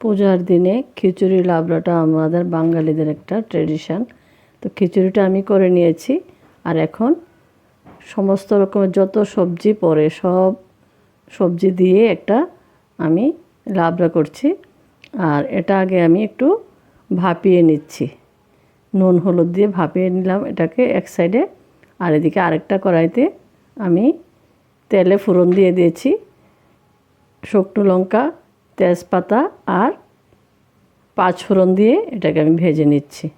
পূজার দিনে খিচুড়ি লাবড়াটা আমাদের বাঙালিদের একটা ট্রেডিশন তো খিচুড়িটা আমি করে নিয়েছি, আর এখন সমস্ত রকমের যত সবজি পড়ে, সব সবজি দিয়ে একটা আমি লাবড়া করছি। আর এটা আগে আমি একটু ভাপিয়ে নিচ্ছি। নুন, হলুদ দিয়ে ভাপিয়ে নিলাম এটাকে এক সাইডে। আর এদিকে আরেকটা কড়াইতে আমি তেলে ফোড়ন দিয়ে দিয়েছি। শুকনো লঙ্কা তেজপাতা আর পাঁচ ফোড়ন দিয়ে এটাকে আমি ভেজে নিচ্ছি।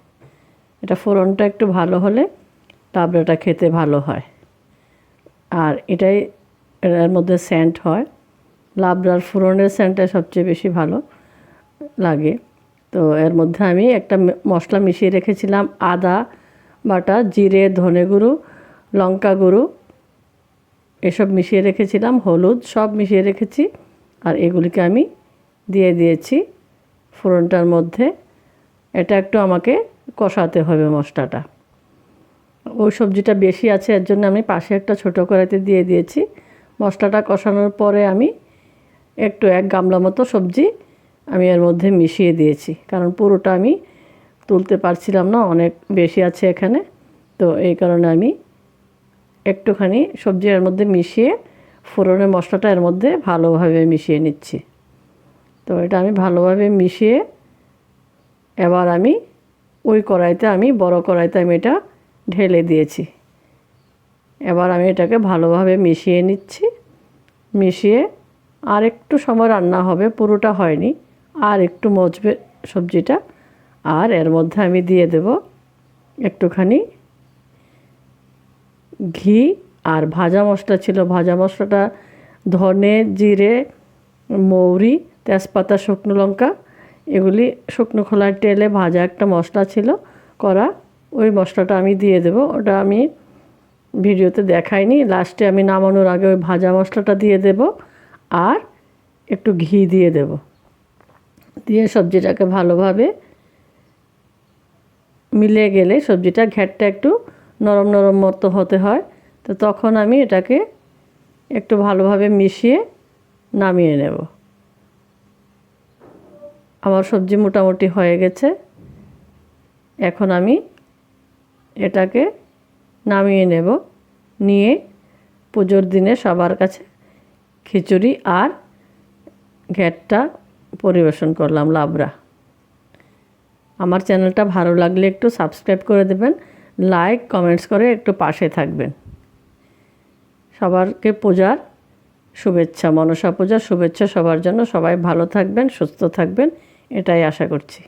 এটা ফোড়নটা একটু ভালো হলে লাবড়াটা খেতে ভালো হয়। আর এটাই এর মধ্যে স্যান্ট হয়। লাবড়ার ফোড়নের স্যান্টটা সবচেয়ে বেশি ভালো লাগে। তো এর মধ্যে আমি একটা মশলা মিশিয়ে রেখেছিলাম। আদা বাটা, জিরে, ধনে গুঁড়ো, লঙ্কা গুঁড়ো এসব মিশিয়ে রেখেছিলাম। হলুদ সব মিশিয়ে রেখেছি। আর এগুলিকে আমি দিয়ে দিয়েছি ফোড়নটার মধ্যে। এটা একটু আমাকে কষাতে হবে মশলাটা। ওই সবজিটা বেশি আছে, এর জন্য আমি পাশে একটা ছোটো কড়াইতে দিয়ে দিয়েছি। মশলাটা কষানোর পরে আমি একটু এক গামলা মতো সবজি আমি এর মধ্যে মিশিয়ে দিয়েছি। কারণ পুরোটা আমি তুলতে পারছিলাম না, অনেক বেশি আছে এখানে। তো এই কারণে আমি একটুখানি সবজি এর মধ্যে মিশিয়ে ফোড়নের মশলাটা এর মধ্যে ভালোভাবে মিশিয়ে নিচ্ছি। তো এটা আমি ভালোভাবে মিশিয়ে এবার আমি ওই কড়াইতে আমি, বড় কড়াইতে আমি এটা ঢেলে দিয়েছি। এবার আমি এটাকে ভালোভাবে মিশিয়ে নিচ্ছি। মিশিয়ে আর একটু সময় রান্না হবে, পুরোটা হয়নি। আর একটু মজবে সবজিটা। আর এর মধ্যে আমি দিয়ে দেব একটুখানি ঘি আর ভাজা মশলা ছিল। ভাজা মশলাটা ধনে, জিরে, মৌরি তেজপাতা, শুকনো লঙ্কা, এগুলি শুকনো খোলার তেলে ভাজা একটা মশলা ছিল, করা। ওই মশলাটা আমি দিয়ে দেব। ওটা আমি ভিডিওতে দেখাইনি। লাস্টে আমি নামানোর আগে ওই ভাজা মশলাটা দিয়ে দেব আর একটু ঘি দিয়ে দেব। দিয়ে সবজিটাকে ভালোভাবে মিলে গেলে সবজিটা ঘ্যাটটা একটু নরম নরম মতো হতে হয়। তো তখন আমি এটাকে একটু ভালোভাবে মিশিয়ে নামিয়ে নেব। আমার সবজি মোটামুটি হয়ে গেছে। এখন আমি এটাকে নামিয়ে নেব। নিয়ে পুজোর দিনে সবার কাছে খিচুড়ি আর ঘ্যাটটা পরিবেশন করলাম, লাবড়া। আমার চ্যানেলটা ভালো লাগলে একটু সাবস্ক্রাইব করে দেবেন, লাইক, কমেন্টস করে একটু পাশে থাকবেন। সবারকে পূজার শুভেচ্ছা, মনসা পূজার শুভেচ্ছা, সবার জন্য সবাই ভালো থাকবেন, সুস্থ থাকবেন। এটাই আশা করছি।